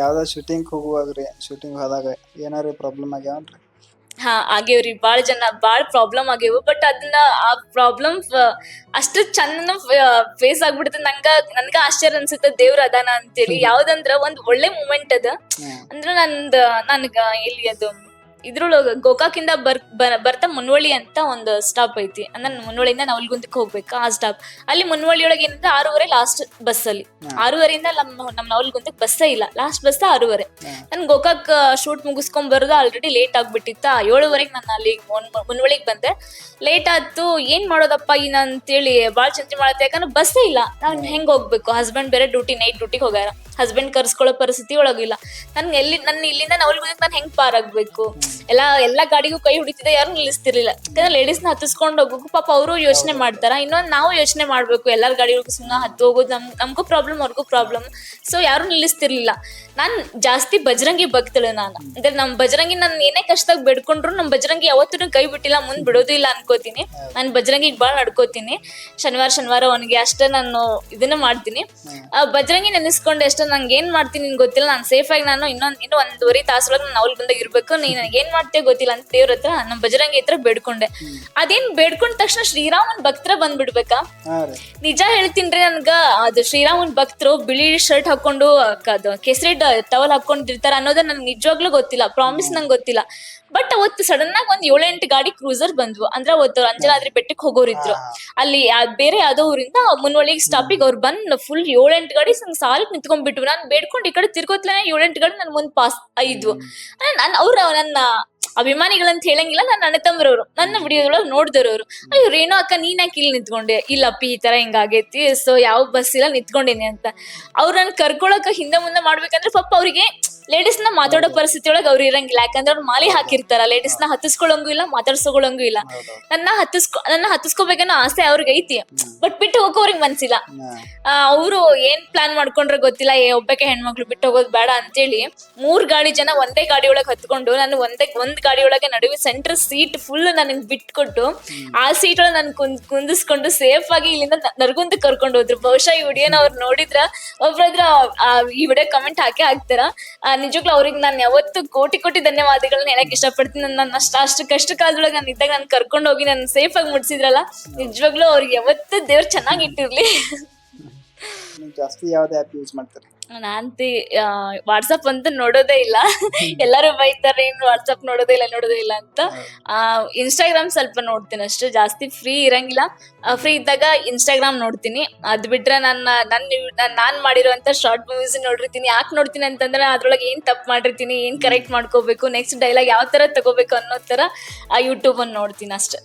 ಯಾವ್ದೋ shooting ಹೋಗುವಾಗ್ರಿ shooting ಹೋದಾಗ. ಏನಾರ ಪ್ರಾಬ್ಲಮ್ ಆಗ್ಯಾವನ್ರಿ? ಹಾ ಆಗ್ಯಾವ್ರಿ. ಬಾಳ ಜನ ಬಾಳ ಪ್ರಾಬ್ಲಮ್ ಆಗ್ಯಾವ. ಬಟ್ ಅದನ್ನ ಆ ಪ್ರಾಬ್ಲಮ್ ಅಷ್ಟು ಚಂದ ಫೇಸ್ ಆಗ್ಬಿಡುತ್ತೆ ನಂಗ ನನ್ಗ ಆಶ್ಚರ್ಯ ಅನ್ಸುತ್ತೆ. ದೇವ್ರ ಅದಾನ ಅಂತೇಳಿ. ಯಾವ್ದಂದ್ರ ಒಂದ್ ಒಳ್ಳೆ ಮೂಮೆಂಟ್ ಅದ. ಅಂದ್ರ ನಂದ್ ನನ್ಗ ಎಲ್ಲಿ ಅದು ಇದ್ರೊಳಗ ಗೋಕಾಕಿಂದ ಬರ್ ಬರ್ತಾ ಮುನ್ವಳ್ಳಿ ಅಂತ ಒಂದು ಸ್ಟಾಪ್ ಐತಿ. ಅಂದ್ರೆ ಮುನ್ವಳ್ಳಿಯಿಂದ ನವಲ್ಗುಂದಕ್ಕೆ ಹೋಗ್ಬೇಕು ಆ ಸ್ಟಾಪ್ ಅಲ್ಲಿ ಮುನ್ವಳ್ಳಿ ಒಳಗೆ ಏನಂದ್ರೆ ಆರೂವರೆ ಲಾಸ್ಟ್ ಬಸ್ ಅಲ್ಲಿ. ಆರೂವರೆಯಿಂದ ನಮ್ಮ ನಮ್ ನವಲ್ಗುಂದಕ್ಕೆ ಬಸ್ಸೇ ಇಲ್ಲ. ಲಾಸ್ಟ್ ಬಸ್ ಆರೂವರೆ. ನನ್ ಗೋಕಾಕ್ ಶೂಟ್ ಮುಗಿಸ್ಕೊಂಡ್ ಬರೋದು ಆಲ್ರೆಡಿ ಲೇಟ್ ಆಗ್ಬಿಟ್ಟಿತ್ತ. ಏಳುವರೆಗೆ ನಾನು ಅಲ್ಲಿ ಮುನ್ವಳಿಗ್ ಬಂದೆ. ಲೇಟ್ ಆಯ್ತು. ಏನ್ ಮಾಡೋದಪ್ಪ ಈ ಅಂತೇಳಿ ಬಾಳ್ ಚಿಂತೆ ಮಾಡತ್ತೆ. ಯಾಕಂದ್ರೆ ಬಸ್ಸೇ ಇಲ್ಲ. ನಾನು ಹೆಂಗ್ ಹೋಗ್ಬೇಕು? ಹಸ್ಬೆಂಡ್ ಬೇರೆ ಡ್ಯೂಟಿ ನೈಟ್ ಡ್ಯೂಟಿಗೆ ಹೋಗ್ಯಾರ. ಹಸ್ಬೆಂಡ್ ಕರ್ಸ್ಕೊಳ್ಳೋ ಪರಿಸ್ಥಿತಿ ಒಳಗಿಲ್ಲ. ನನ್ಗೆ ಎಲ್ಲಿ ನನ್ನ ಇಲ್ಲಿಂದ ನವಲ್ಗುಂದಕ್ಕೆ ನಾನು ಹೆಂಗ್ ಪಾರಾಗ್ಬೇಕು ಎಲ್ಲ ಎಲ್ಲ ಗಾಡಿಗೂ ಕೈ ಹುಡಿತಿದೆ ಯಾರು ನಿಲ್ಲಿಸ್ತಿರ್ಲಿಲ್ಲ. ಯಾಕಂದ್ರೆ ಲೇಡೀಸ್ನ ಹತ್ತಿಸ್ಕೊಂಡು ಹೋಗ್ಬೇಕು ಪಾಪ ಅವರು ಯೋಚನೆ ಮಾಡ್ತಾರ. ಇನ್ನೊಂದು ನಾವು ಯೋಚನೆ ಮಾಡ್ಬೇಕು ಎಲ್ಲಾರ ಗಾಡಿಗೂ ಸುಮ್ಮನೆ ಹತ್ತು ಹೋಗೋದು ನಮ್ ನಮಗೂ ಪ್ರಾಬ್ಲಮ್ ಅವ್ರಿಗೂ ಪ್ರಾಬ್ಲಮ್ ಸೊ ಯಾರು ನಿಲ್ಲಿಸ್ತಿರ್ಲಿಲ್ಲ. ನಾನು ಜಾಸ್ತಿ ಬಜರಂಗಿ ಬಗ್ತಳೆ ನಾನು. ಅಂದ್ರೆ ನಮ್ಮ ಬಜರಂಗಿ ನನ್ ಏನೇ ಕಷ್ಟದಾಗ ಬೇಡ್ಕೊಂಡ್ರು ನಮ್ಮ ಬಜರಂಗಿ ಯಾವತ್ತೂ ಕೈ ಬಿಟ್ಟಿಲ್ಲ ಮುಂದೆ ಬಿಡೋದಿಲ್ಲ ಅನ್ಕೋತೀನಿ. ನಾನು ಬಜರಂಗಿಗೆ ಭಾಳ ನಡ್ಕೋತೀನಿ. ಶನಿವಾರ ಶನಿವಾರ ಅವನಿಗೆ ಅಷ್ಟೇ ನಾನು ಇದನ್ನ ಮಾಡ್ತೀನಿ. ಆ ಬಜರಂಗಿ ನೆನೆಸ್ಕೊಂಡು ಎಷ್ಟೋ ನಂಗೆ ಏನ್ ಮಾಡ್ತೀನಿ ನಿನ್ ಗೊತ್ತಿಲ್ಲ. ನಾನು ಸೇಫ್ ಆಗಿ ನಾನು ಇನ್ನೊಂದ್ ಇನ್ನೂ ಒಂದೂವರೆ ತಾಸೊಳಗೆ ನಾನು ಅವ್ಲ್ ಬಂದಾಗ ಇರ್ಬೇಕು. ನೀ ನನಗೆ ಏನ್ ಮಾಡ್ತೀಯ ಗೊತ್ತಿಲ್ಲ ಅಂತ ದೇವ್ರ ಹತ್ರ ನಮ್ಮ ಬಜರಂಗಿ ಹತ್ರ ಬೇಡ್ಕೊಂಡೆ. ಅದೇನ್ ಬೇಡ್ಕೊಂಡ ತಕ್ಷಣ ಶ್ರೀರಾಮನ್ ಭಕ್ತರ ಬಂದ್ಬಿಡ್ಬೇಕಾ? ನಿಜ ಹೇಳ್ತೀನ್ರಿ ನನ್ಗ ಅದು ಶ್ರೀರಾಮನ್ ಭಕ್ತರು ಬಿಳಿ ಶರ್ಟ್ ಹಾಕೊಂಡು ಅದು ಕೇಸರಿ ಟವಲ್ ಹಾಕೊಂಡಿರ್ತಾರ ಅನ್ನೋದ ನನ್ಗೆ ನಿಜವಾಗ್ಲೂ ಗೊತ್ತಿಲ್ಲ. ಪ್ರಾಮಿಸ್ ನಂಗೆ ಗೊತ್ತಿಲ್ಲ. ಬಟ್ ಅವತ್ತು ಸಡನ್ ಆಗಿ ಒಂದ್ ಏಳೆಂಟು ಗಾಡಿ ಕ್ರೂಸರ್ ಬಂದ್ವು. ಅಂದ್ರೆ ಅವತ್ತು ಅಂಜನಾದ್ರಿ ಬೆಟ್ಟಕ್ಕೆ ಹೋಗೋರಿದ್ರು. ಅಲ್ಲಿ ಬೇರೆ ಯಾವ್ದೋ ಊರಿಂದ ಮುನ್ವಳಿಗೆ ಸ್ಟಾಪಿಗೆ ಅವ್ರು ಬಂದ್ ಫುಲ್ ಏಳೆಂಟು ಗಾಡಿ ಸಾಲಕ್ಕೆ ಸಾಲಕ್ ನಿಂತ್ಕೊಂಡ್ಬಿಟ್ವು ನಾನು ಬೇಡ್ಕೊಂಡು ಈ ಕಡೆ ತಿರ್ಗೋತ್ಲೇನೆ ಏಳೆಂಟು ಗಂಟೆ ನನ್ ಮುಂದ್ ಪಾಸ್ ಇದ್ವು ನಾನು ಅವ್ರ ನನ್ನ ಅಭಿಮಾನಿಗಳಂತ ಹೇಳಂಗಿಲ್ಲ ನನ್ನ ಅಣ್ಣ ತಮ್ಮರವ್ರು. ನನ್ನ ವಿಡಿಯೋದೊಳಗೆ ನೋಡಿದವ್ರು ಅಯ್ಯೋ ರೇಣು ಅಕ್ಕ ನೀನ್ ಯಾಕೆ ಇಲ್ಲಿ ನಿಂತ್ಕೊಂಡೆ? ಇಲ್ಲಪ್ಪ ಈ ತರ ಹಿಂಗಾಗೈತಿ ಸೊ ಯಾವ ಬಸ್ ಇಲ್ಲ ನಿಂತ್ಕೊಂಡೇನಿ ಅಂತ. ಅವ್ರು ನನ್ ಕರ್ಕೊಳಕ ಹಿಂದೆ ಮುಂದೆ ಮಾಡ್ಬೇಕಂದ್ರೆ ಪಾಪ ಅವ್ರಿಗೆ ಲೇಡೀಸ್ನ ಮಾತಾಡೋ ಪರಿಸ್ಥಿತಿ ಒಳಗೆ ಅವ್ರು ಇರಂಗಿಲ್ಲ. ಯಾಕಂದ್ರೆ ಅವ್ರು ಮಾಲಿ ಹಾಕಿರ್ತಾರ. ಲೇಡೀಸ್ನ ಹತ್ತಿಸ್ಕೊಳಂಗೂ ಇಲ್ಲ ಮಾತಾಡ್ಸ್ಕೊಳಂಗೂ ಇಲ್ಲ. ನನ್ನ ಹತ್ತಿಸ್ಕೊ ನನ್ನ ಹತ್ತಿಸ್ಕೋಬೇಕನ್ನೋ ಆಸೆ ಅವ್ರಿಗೆ ಐತಿ. ಬಟ್ ಬಿಟ್ಟು ಹೋಗೋರಿಗೆ ಮನ್ಸಿಲ್ಲ. ಅವರು ಏನ್ ಪ್ಲಾನ್ ಮಾಡ್ಕೊಂಡ್ರೆ ಗೊತ್ತಿಲ್ಲ. ಏ ಒಬ್ಬಕ್ಕೆ ಹೆಣ್ಮಕ್ಳು ಬಿಟ್ಟು ಹೋಗೋದು ಬೇಡ ಅಂತೇಳಿ ಮೂರ್ ಗಾಡಿ ಜನ ಒಂದೇ ಗಾಡಿ ಒಳಗೆ ಹತ್ಕೊಂಡು ನಾನು ಒಂದೇ ಒಂದ್ ಗಾಡಿ ಒಳಗೆ ನಡುವೆ ಸೆಂಟರ್ ಸೀಟ್ ಫುಲ್ ನನಗೆ ಬಿಟ್ಕೊಟ್ಟು, ಆ ಸೀಟ್ ಒಳಗೆ ನನ್ ಕುಂದ್, ಕುಂದಿಸ್ಕೊಂಡು ಸೇಫ್ ಆಗಿ ಇಲ್ಲಿಂದ ನರ್ಗುಂದ ಕರ್ಕೊಂಡು ಹೋದ್ರು. ಬಹುಶಃ ಈ ವಿಡಿಯೋನ ಅವ್ರು ನೋಡಿದ್ರ ಒಬ್ರದ್ರ ಈ ವಿಡಿಯೋ ಕಮೆಂಟ್ ಹಾಕಿ ಹಾಕ್ತಾರ. ನಿಜವಾಗ್ಲೂ ಅವ್ರಿಗೆ ನಾನು ಯಾವತ್ತು ಕೋಟಿ ಕೋಟಿ ಧನ್ಯವಾದಗಳನ್ನ ಹೇಳಕ್ ಇಷ್ಟಪಡ್ತೀನಿ. ನನ್ನ ಅಷ್ಟ ಕಷ್ಟ ಕಾಲದೊಳಗೆ ನಾನು ಇದ್ದಾಗ ನಾನು ಕರ್ಕೊಂಡು ಹೋಗಿ ನಾನು ಸೇಫ್ ಆಗಿ ಮುಟ್ಸಿದ್ರಲ್ಲ ನಿಜವಾಗ್ಲೂ ಅವ್ರಿಗೆ ಯಾವತ್ತು ದೇವ್ರು ಚೆನ್ನಾಗಿ ಇಟ್ಟಿರ್ಲಿ. ಜಾಸ್ತಿ ಯಾವ್ದು ಆ್ಯಪ್ ಯೂಸ್ ಮಾಡ್ತೀರಿ? ನಾಂತಿ ವಾಟ್ಸಪ್ ಅಂತ ನೋಡೋದೇ ಇಲ್ಲ. ಎಲ್ಲರೂ ಬೈತಾರೆ ಏನು ವಾಟ್ಸಪ್ ನೋಡೋದೇ ಇಲ್ಲ ನೋಡೋದೇ ಇಲ್ಲ ಅಂತ. ಇನ್ಸ್ಟಾಗ್ರಾಮ್ ಸ್ವಲ್ಪ ನೋಡ್ತೀನಿ ಅಷ್ಟು ಜಾಸ್ತಿ ಫ್ರೀ ಇರಂಗಿಲ್ಲ. ಫ್ರೀ ಇದ್ದಾಗ ಇನ್ಸ್ಟಾಗ್ರಾಮ್ ನೋಡ್ತೀನಿ. ಅದ್ ಬಿಟ್ರೆ ನನ್ನ ನನ್ನ ನಾನ್ ಮಾಡಿರುವಂತ ಶಾರ್ಟ್ ಮೂವೀಸ್ ನೋಡಿರ್ತೀನಿ. ಯಾಕೆ ನೋಡ್ತೀನಿ ಅಂತಂದ್ರೆ ಅದ್ರೊಳಗೆ ಏನ್ ತಪ್ಪು ಮಾಡಿರ್ತೀನಿ ಏನ್ ಕರೆಕ್ಟ್ ಮಾಡ್ಕೋಬೇಕು ನೆಕ್ಸ್ಟ್ ಡೈಲಾಗ್ ಯಾವ ತರ ತಗೋಬೇಕು ಅನ್ನೋ ತರ ಯೂಟ್ಯೂಬ್ ಅನ್ನು ನೋಡ್ತೀನಿ ಅಷ್ಟೇ.